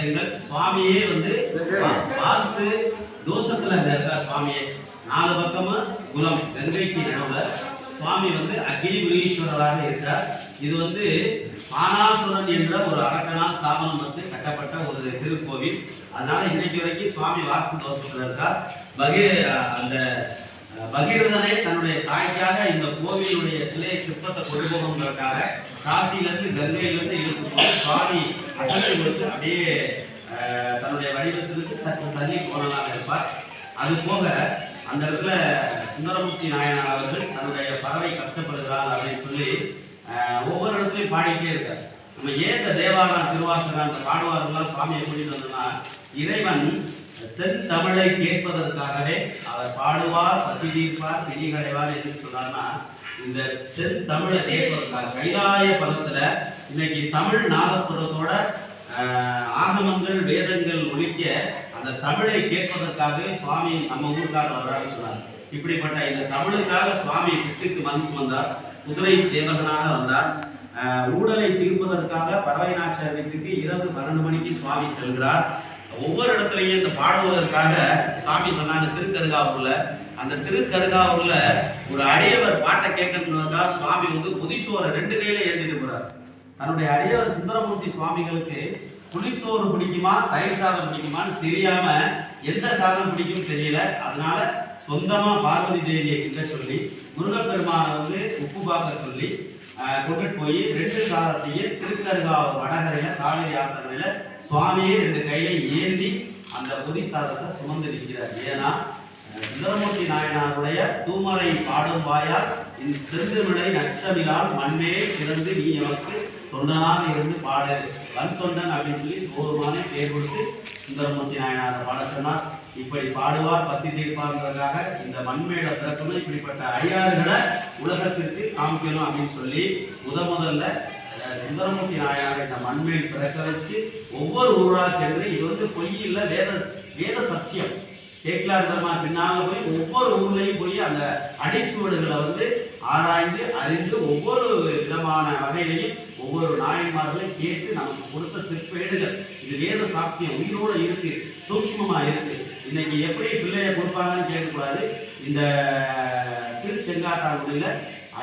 செங்கல் சுவாமியே வந்து வாஸ்து தோஷத்துல இருக்கார் சுவாமியே. நாலு பக்கமும் குலம் கங்கைக்கு நடுவுல சுவாமி வந்து அக்னிபுரீஸ்வரராக இருக்கார். இது வந்து பானாசுரன் என்ற ஒரு அரக்கனா ஸ்தாபனம் வந்து கட்டப்பட்ட ஒரு திருக்கோவில். அதனால இன்னைக்கு வரைக்கும் சுவாமி வாஸ்து தோஷத்துல இருக்கார். பகி அந்த அஹ், தன்னுடைய தாய்க்காக இந்த கோவிலுடைய சிலை சிற்பத்தை கொண்டு போகணுங்கிறதுக்காக காசியிலிருந்து கங்கையிலிருந்து இழுத்து சுவாமி அசலை கொடுத்து அப்படியே தன்னுடைய வடிவத்திற்கு சற்று தள்ளி போனதாக இருப்பார். அது போக அந்த இடத்துல சுந்தரமூர்த்தி நாயனார் அவர்கள் தன்னுடைய பறவை கஷ்டப்படுகிறாள் அப்படின்னு சொல்லி ஒவ்வொரு இடத்துலையும் பாடிக்கிட்டே இருக்கார். நம்ம ஏன் இந்த தேவாரம் திருவாசகம் அந்த பாடுவாரெல்லாம் சுவாமியை கூட்டிட்டு வந்தோம்னா இறைவன் செந்தமிழை கேட்பதற்காகவே அவர் பாடுவார் பசி தீர்ப்பார் என்று சொன்னார்னா இந்த செந்தமிழை கேட்பதற்காக கைலாய பதத்துல இன்னைக்கு தமிழ் நாதஸ்வரத்தோட ஆகமங்கள் வேதங்கள் ஒழிக்க அந்த தமிழை கேட்பதற்காகவே சுவாமி நம்ம ஊருக்காக வர்றாருன்னு சொன்னார். இப்படிப்பட்ட இந்த தமிழுக்காக சுவாமி வீட்டுக்கு மண் சுமந்தார் குதிரை சேவகனாக வந்தார். ஊழலை தீர்ப்பதற்காக பறவை நாச்சார் வீட்டுக்கு இரவு பன்னெண்டு மணிக்கு சுவாமி செல்கிறார். ஒவ்வொரு இடத்துலையும் இந்த பாடுவதற்காக சாமி சொன்னாங்க திருக்கருகாவூர்ல. அந்த திருக்கருகாவூர்ல ஒரு அடியவர் பாட்டை கேட்கணுன்றதுக்காக சுவாமி வந்து புதிசோரை ரெண்டு கையில ஏந்திட்டு போறார். தன்னுடைய அடியவர் சுந்தரமூர்த்தி சுவாமிகளுக்கு புளிசோறு பிடிக்குமா தயிர் சாதம் பிடிக்குமான்னு தெரியாம எந்த சாதம் பிடிக்கும் தெரியல. அதனால சொந்தமா பார்வதி தேவியை கிட்ட சொல்லி முருகப்பெருமானை வந்து உப்பு பார்க்க சொல்லி கொண்டு போய் ரெண்டு காலத்தையும் திருக்கருகாவூர் வடகரையில காவிரி ஆத்தரையில சுவாமியே ரெண்டு கையில ஏந்தி அந்த புதி சாதத்தை சுமந்து நிற்கிறார். ஏன்னா சுந்தரமூர்த்தி நாயனாருடைய தூமரை பாடும் வாயால் இந்த செந்தமிழை நச்சமிலால் மண்ணே பிறந்து நீ எனக்கு தொண்டனாக இருந்து பாடு. வன் தொண்டன் அப்படின்னு சொல்லி சோதுமான பேர் கொடுத்து சுந்தரமூர்த்தி நாயனார் பாட சொன்னார். இப்படி பாடுவார் பசி தீர்ப்பார்ன்றதுக்காக இந்த மண்மேட பிறக்கணும் இப்படிப்பட்ட அடியாறுகளை உலகத்திற்கு காமிக்கணும் அப்படின்னு சொல்லி முத முதல்ல சுந்தரமூர்த்தி நாயனார் இந்த மண்மேல் பிறக்க வச்சு ஒவ்வொரு ஊரா சென்று இது வந்து பொய் இல்லை வேத வேத சத்தியம். சேக்கிலார் தர்மா பின்னால போய் ஒவ்வொரு ஊர்லேயும் போய் அந்த அடிச்சுவடுகளை வந்து ஆராய்ந்து அறிந்து ஒவ்வொரு விதமான வகையிலையும் ஒவ்வொரு நாயன்மார்களையும் கேட்டு நமக்கு கொடுத்த சிற்பேடுகள் இது வேத சாத்தியம் உயிரோட இருக்கு. சூக்ஷ்மமா இருக்கு. இன்னைக்கு எப்படி பிள்ளைய கொடுப்பாங்கன்னு கேட்கக்கூடாது. இந்த திருச்செங்காட்டாங்குடியில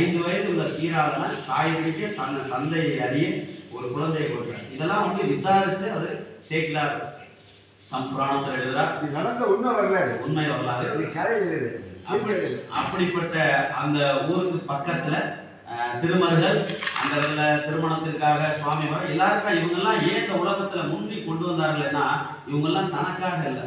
ஐந்து வயது உள்ள சீராளன தாய் பிடிக்க தன் தந்தை அறிய ஒரு குழந்தையை கொடுக்குறார். இதெல்லாம் வந்து விசாரிச்சு அவர் சேக்கிலார் தம் புராணத்தில் எழுதுறார். இது நடந்த உண்மை வரலாறு. உண்மை வரலாறு. அப்படிப்பட்ட அந்த ஊருக்கு பக்கத்துல அஹ், அந்த இடத்துல திருமணத்திற்காக சுவாமி வர எல்லாருக்கும் இவங்கெல்லாம் ஏன் இந்த உலகத்துல முன்னி கொண்டு வந்தார்கள்னா இவங்கெல்லாம் தனக்காக இல்லை.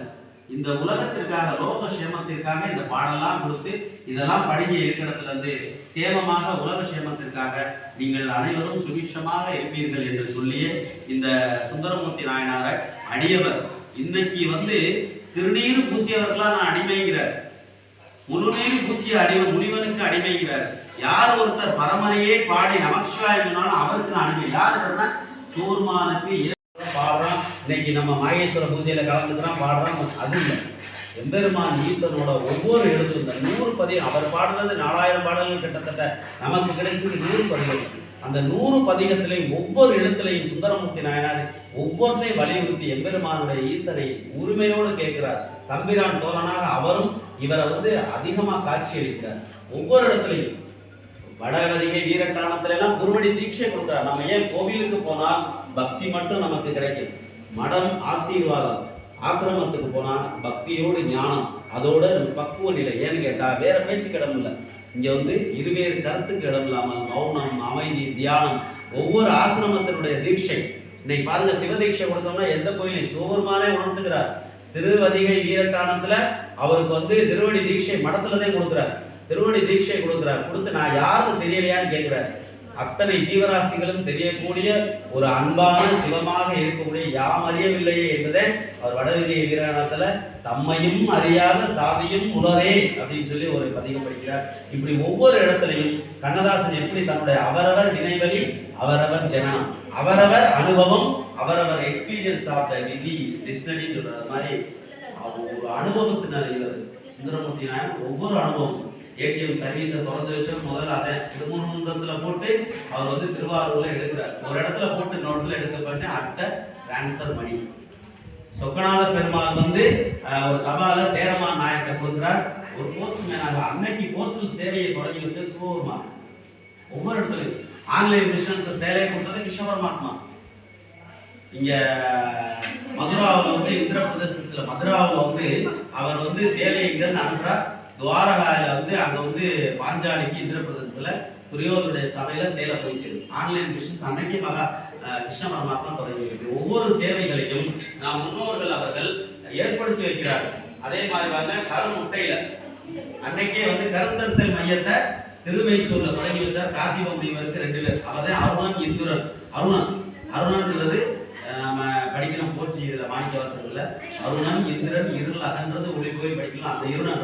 இந்த உலகத்திற்காக லோக சேமத்திற்காக இந்த பாடெல்லாம் கொடுத்து இதெல்லாம் படிங்க இருக்கிறதுல இருந்து சேமமாக உலக சேமத்திற்காக நீங்கள் அனைவரும் சுபிட்சமாக இருப்பீர்கள் என்று சொல்லியே இந்த சுந்தரமூர்த்தி நாயனார அடியவர் இன்னைக்கு வந்து திருநீர் பூசியவர்களா நான் அடிமைங்கிறார். முழுநீர் பூசிய அடிமை முனிவனுக்கு அடிமைங்கிறார். யார் ஒருத்தர் பரமனையே பாடி நமச்சிவாயம் அவருக்கு நான் அனுப்பி யாருன்னா சூர்மானுக்கு பாடுறான் இன்னைக்கு நம்ம மாகேஸ்வர பூஜையில கலந்துக்கிறான் பாடுறான். அது இல்லை. எம்பெருமான் ஈஸ்வரனோட ஒவ்வொரு எழுத்தும் இந்த நூறு பதிகம் அவர் பாடுறது நாலாயிரம் பாடல்கள் கிட்டத்தட்ட நமக்கு கிடைச்சது நூறு பதிகம் அந்த நூறு பதிகத்திலையும் ஒவ்வொரு எழுத்துலையும் சுந்தரமூர்த்தி நாயனார் ஒவ்வொருத்தையும் வலியுறுத்தி எம்பெருமானுடைய ஈசனை உரிமையோடு கேட்கிறார். தம்பிரான் தோழனாக அவரும் இவரை வந்து அதிகமாக காட்சி அளிக்கிறார் ஒவ்வொரு இடத்துலையும் வடகதிகை வீரட்டானத்துல எல்லாம் குருவடி தீட்சை கொடுக்கிறார். நம்ம ஏன் கோவிலுக்கு போனால் பக்தி மட்டும் நமக்கு கிடைக்கும். மடம் ஆசீர்வாதம். ஆசிரமத்துக்கு போனால் பக்தியோடு ஞானம். அதோட பக்குவ நிலை. ஏன்னு கேட்டால் வேற பேச்சுக்கு இடம் இல்லை. இங்க வந்து இருவேறு கருத்துக்கு இடம் இல்லாமல் மௌனம் அமைதி தியானம் ஒவ்வொரு ஆசிரமத்தினுடைய தீட்சை. இன்னைக்கு பாருங்க சிவதீட்சை கொடுத்தோம்னா எந்த கோயிலையும் சிவபெருமானே உணர்ந்துக்கிறார். திருவதிகை வீரட்டானத்துல அவருக்கு வந்து திருவடி தீட்சை மடத்துலதான் கொடுக்குறாரு. திருவடி தீட்சை கொடுக்குறார். கொடுத்து நான் யாருன்னு தெரியலையான்னு கேட்குறாரு. அத்தனை ஜீவராசிகளும் தெரியக்கூடிய ஒரு அன்பான சிவமாக இருக்கக்கூடிய யாம் அறியவில்லையே என்பதை அவர் வடவிஜய வீராணத்துல தம்மையும் அறியாத சாதியும் உலரே அப்படின்னு சொல்லி ஒரு பதிகம் படிக்கிறார். இப்படி ஒவ்வொரு இடத்துலையும் கண்ணதாசன் எப்படி தன்னுடைய அவரவர் நினைவழி அவரவர் ஜனம் அவரவர் அனுபவம் அவரவர் எக்ஸ்பீரியன்ஸ் ஆஃப் த விதி டிஸ்னடின்னு சொல்றது மாதிரி அவர் ஒரு அனுபவத்தினர் இவர் சுந்தரமூர்த்தி நாயன் ஒவ்வொரு அனுபவம் ஏடிஎம் சர்வீஸை திறந்து வச்சு முதல்ல அதை திருமணத்தில் போட்டு அவர் வந்து திருவாரூரில் எடுக்கிறார். ஒரு இடத்துல போட்டு இன்னொரு இடத்துல எடுக்கப்பட்டு அட்டை டிரான்ஸ்ஃபர் மணி சொக்கநாத பெருமாள் வந்து ஒரு தபால சேரமா நாயக்கை கொடுக்குறார். ஒரு போஸ்ட் மேனாக அன்னைக்கு போஸ்டல் சேவையை தொடங்கி வச்சு சிவபெருமா ஒவ்வொரு இடத்துலையும். ஆன்லைன் பிசினஸ் சேவையை கொடுத்தது கிருஷ்ண பரமாத்மா இங்க மதுராவில் வந்து இந்திர பிரதேசத்துல மதுராவில் வந்து அவர் வந்து சேலையை இங்கிருந்து அனுப்புறார். துவாரகாயில வந்து அங்க வந்து பாஞ்சாலிக்கு இந்திரப்பிரதேசத்தில் துரியோதனுடைய சபையில சேலை போய் சேரும் ஆன்லைன் பிசினஸ் அன்னைக்கு மகா கிருஷ்ண பரமாத்மா தொடங்கி ஒவ்வொரு சேவைகளையும் நாம் முன்னோர்கள் அவர்கள் ஏற்படுத்தி வைக்கிறார்கள். அதே மாதிரி வந்து கருமுட்டையில அன்னைக்கே வந்து கருத்தறுத்தல் மையத்தை திருமைச்சூர்ல தொடங்கி வச்சார் காசிப முனிவருக்கு ரெண்டு பேர். அவர்தான் அருணன் இந்துரன். அருணன். அருணன்றது நம்ம கடிதம் போச்சு இதுல மாணிக்க வாசகங்கள்ல அருணன் இந்திரன் இருள் அகன்றது ஒளி போய் படிக்கலாம். அந்த இருணன்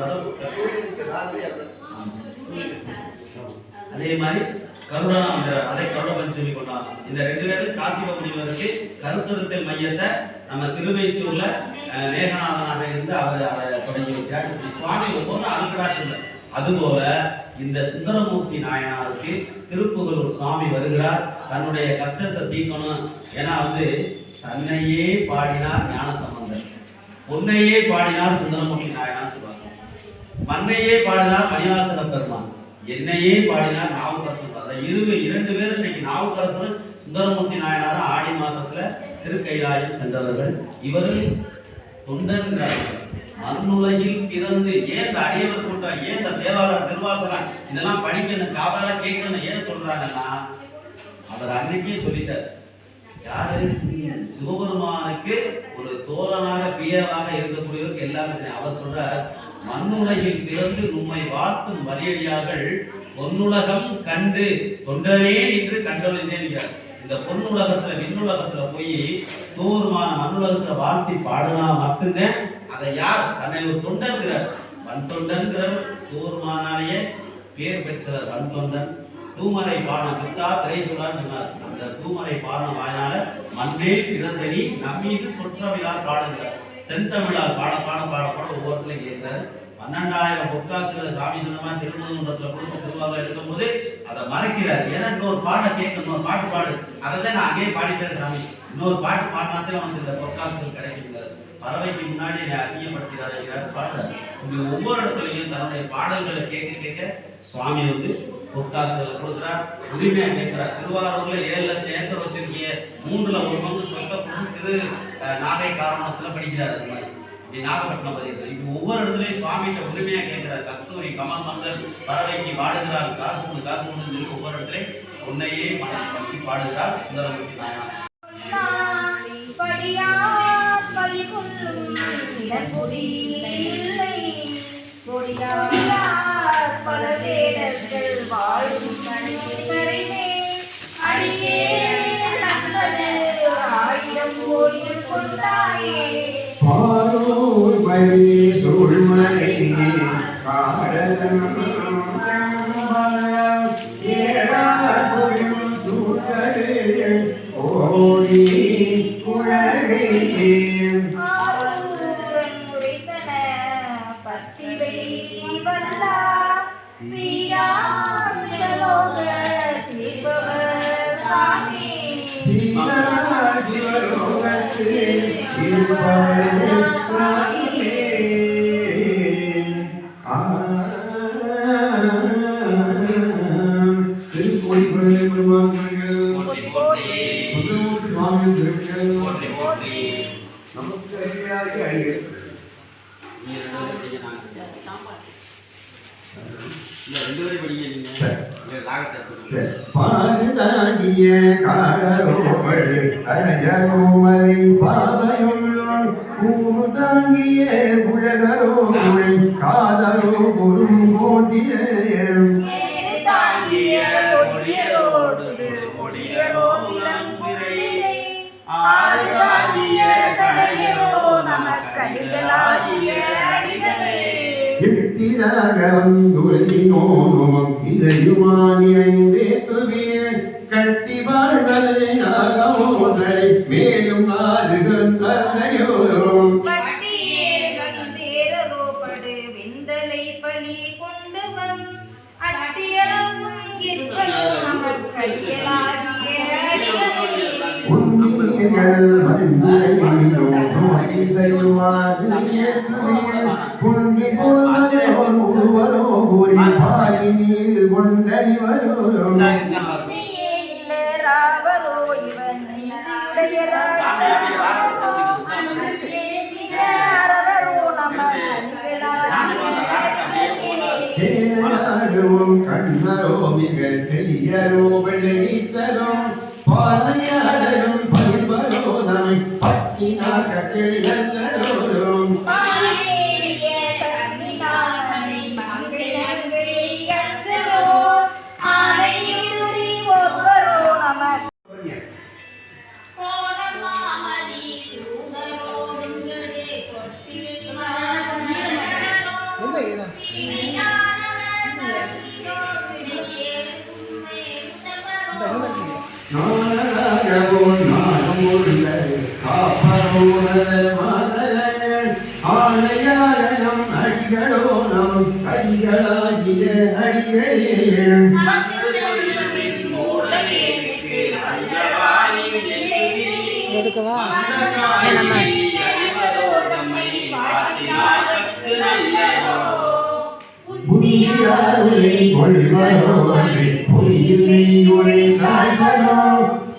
அதே மாதிரி கருணாந்திரர் அதை கருண பஞ்சமி கொண்டார். இந்த ரெண்டு பேரும் காசி முனிவருக்கு கருத்தறுத்தல் மையத்தை நம்ம திருமைச்சூர்ல மேகநாதனாக இருந்து அவர் அதை தொடங்கி வைக்கிறார். இப்படி சுவாமி ஒவ்வொன்று அனுகிராட்சி அதுபோல இந்த சுந்தரமூர்த்தி நாயனாருக்கு திருப்புகலூர் சுவாமி வருகிறார். தன்னுடைய கஷ்டத்தை தீர்க்கணும். ஏன்னா வந்து தன்னையே பாடினார் ஞான சம்பந்தர் பொன்னையே பாடினார் சுந்தரமூர்த்தி நாயனார் சொல்லுவாங்க. மண்ணையே பாடினார் மணிவாசக பெருமான். என்னையே பாடினார் நாவுக்கரசர். அந்த இரு இரண்டு பேரும் இன்னைக்கு நாவுக்கரசர் சுந்தரமூர்த்தி நாயனார் ஆடி மாசத்துல திருக்கைலாயம் சென்றவர்கள். இவர் தொண்டன்கிறார்கள் மண்ணுலகில் பிறந்து ஏன் இந்த அடியவர் கூட்டம் ஏன் இந்த தேவாலயம் திருவாசகம் இதெல்லாம் படிக்கணும் காதால கேட்கணும் ஏன் சொல்றாங்கன்னா அவர் அன்னைக்கே சொல்லிட்டார். யாரு? சிவபெருமானுக்கு ஒரு தோழனாக பியராக இருக்கக்கூடியவருக்கு எல்லாமே. அவர் சொல்றார் மண்ணுலகில் பிறந்து உம்மை வாழ்த்தும் வலியடியார்கள் பொன்னுலகம் கண்டு தொண்டனே என்று கண்டொழிந்தேன் இந்த பொன்னுலகத்துல விண்ணுலகத்துல போய் சிவபெருமான மண்ணுலகத்துல வாழ்த்தி பாடுனா மட்டும்தான் அதை யார்? தன்னை ஒரு தொண்டன்கிறார் வன் தொண்டன்கிறார் சிவபெருமானாலேயே பேர் பெற்றவர் வன் தொண்டன் தூமரை பாடம் வித்தா திரைசூலான்னு சொல்லான்னு சொன்னார். அந்த தூமரை பாடம் வாயினால மண்மேல் பிறந்த நம்மீது சொற்றவிழால் பாடுகிறார். செந்தமிழால் பாட பாட பாட பாட ஒவ்வொருத்தரும் கேட்கிறார் பன்னெண்டாயிரம் பொக்காசுல சாமி சொன்ன மாதிரி திருமணத்துல குடும்ப திருவாரூர் எடுக்கும் போது அதை மறைக்கிறார். ஏன்னா இன்னொரு பாட கேட்க இன்னொரு பாட்டு பாடு. அதை தான் நான் அங்கேயே பாடிட்டேன் சாமி. இன்னொரு பாட்டு பாடினாத்தே அவனுக்கு இந்த பொக்காசுகள் கிடைக்கிறார் பறவைக்கு முன்னாடி என்னை அசிங்கப்படுத்திடாதீங்கிறார் பாடுறார் இப்படி ஒவ்வொரு இடத்துலையும் தன்னுடைய பாடல்களை கேட்க கேட்க சுவாமி வந்து பொற்காசுகளை கொடுக்குறா. உரிமையா கேட்குறா திருவாரூர்ல ஏழு லட்சம் ஏக்கர் வச்சிருக்கீங்க மூன்றுல ஒரு பங்கு சொந்த பொருள் திரு நாகை காரணத்துல படிக்கிறார் அது மாதிரி. இப்படி நாகப்பட்டினம் பதிவு. இப்போ ஒவ்வொரு இடத்துலையும் சுவாமிகிட்ட உரிமையா கேட்கிறார் கஸ்தூரி கமல் மந்தன் பறவைக்கு பாடுகிறார். காசு ஒன்று காசு ஒன்று சொல்லி ஒவ்வொரு இடத்துலையும் உன்னையே மனம் பண்ணி பாடுகிறார் சுந்தரமூர்த்தி நாயனா Keep you. கொடியரோ சுடு கொடியரோ விளங்குதிரை ஆறு தாங்கிய சடையரோ நமக்கடிகளாகிய அடிகளே. எட்டிதாக வந்துரையினோனும் இதையுமானியந்தே துவிய. கட்டி வாழ்வதை நாகமோசலை மேலும் ஆறுகள் படு வெந்தலை பலி கொண்டு வந் அட்டியரம் இருப்பதும் நமக்கடிகளாகிய அடிகளே கண்ணரோ மிக செய்யரோ வெள்ளீச்சரும் பாதையாடரும் பரிவரோ கொள்வரோ பொய்யில் மெய்யுரை காய்வரோ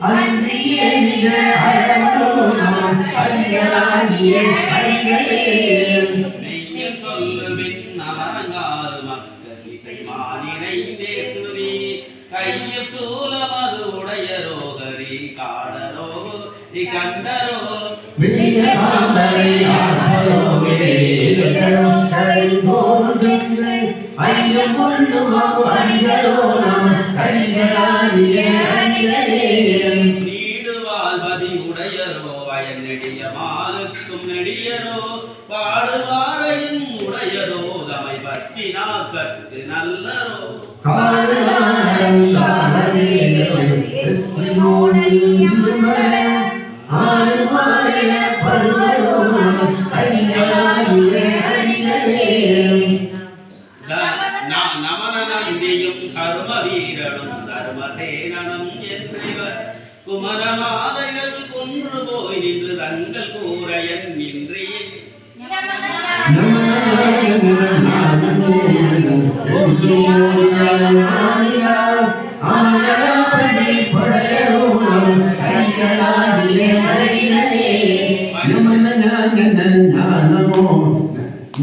அன்றியே மிக அழவரோ நம் அடிகளாகிய அடிகளே மெய்யில் சொல்லுவின் அமரங்காறு மக்கள் இசை மானினைந்தே துதி கையில் சூலமது உடையரோகரி காடரோ இ கண்டரோ வெளியகாந்தரை ஐயம் கொள்ளுமோ அடிகளோ நம் அடிகளாகிய அடிகளே நீடுவாழ்வதி உடையரோ நெடிய மாலுக்கும் நெடிய வீரனும் தர்மசேனனும் என்றிவர் குமரமாலைகள் கொன்று போய் நின்று தங்கள் கூரையன் நின்றே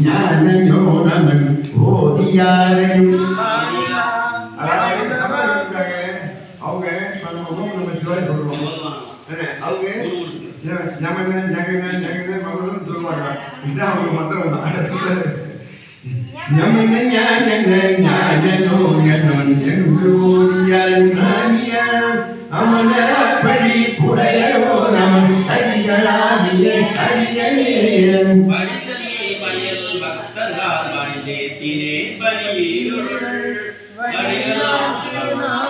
ஞானயோனமன் ஓதியாரையும் ஆதியா. அவங்க நம்ம சிவாய் சொல்லுவோம் அவங்க ஞமன ஞகன ஞகன மகளும் சொல்லுவாங்க. இதான் அவங்க மந்திரம் ஞான ஞானோ ஞனன் என்று ஓதியால் நானியா அமன பழி புடையோ நமன் அடிகளாகிய அடிகளே படிசலி பயல் பக்தர்கள் வண்டேத்தினே பலியிருள் வடிகளாம் வனப்பரையப்பன்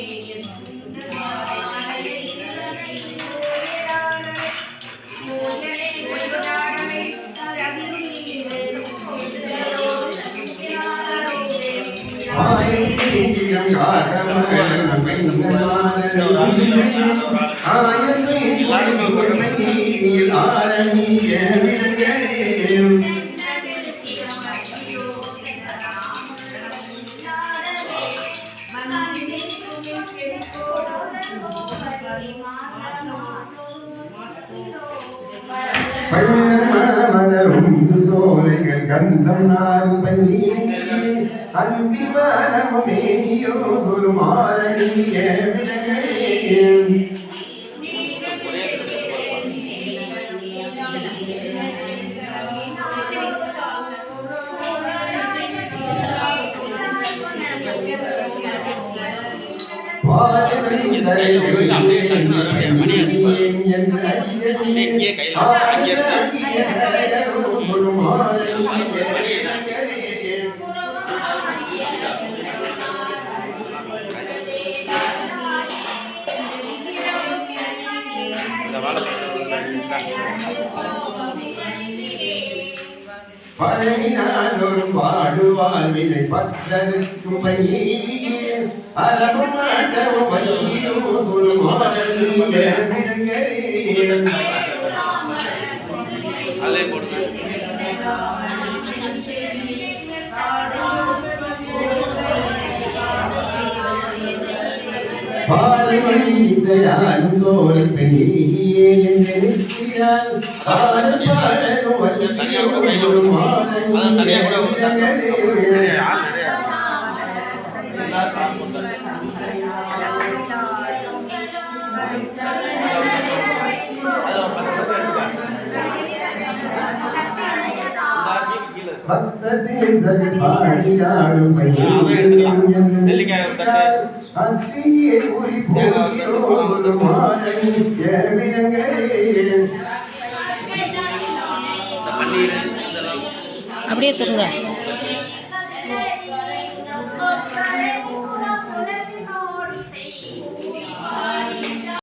விலங்கரேம் ஆயிரம் கந்தம் நாரும் பன்னீர் அந்திவானமும் மேனியோ சொல்லுமாறனிய விலகே பழனினாலும் பாடுவார் வினை பற்றதற்கு பாலமணிசையாந்தோடு பெண்ணியே என்று நிற்கிறாள் பாட பாடலும் பக்த அப்படியே தருங்க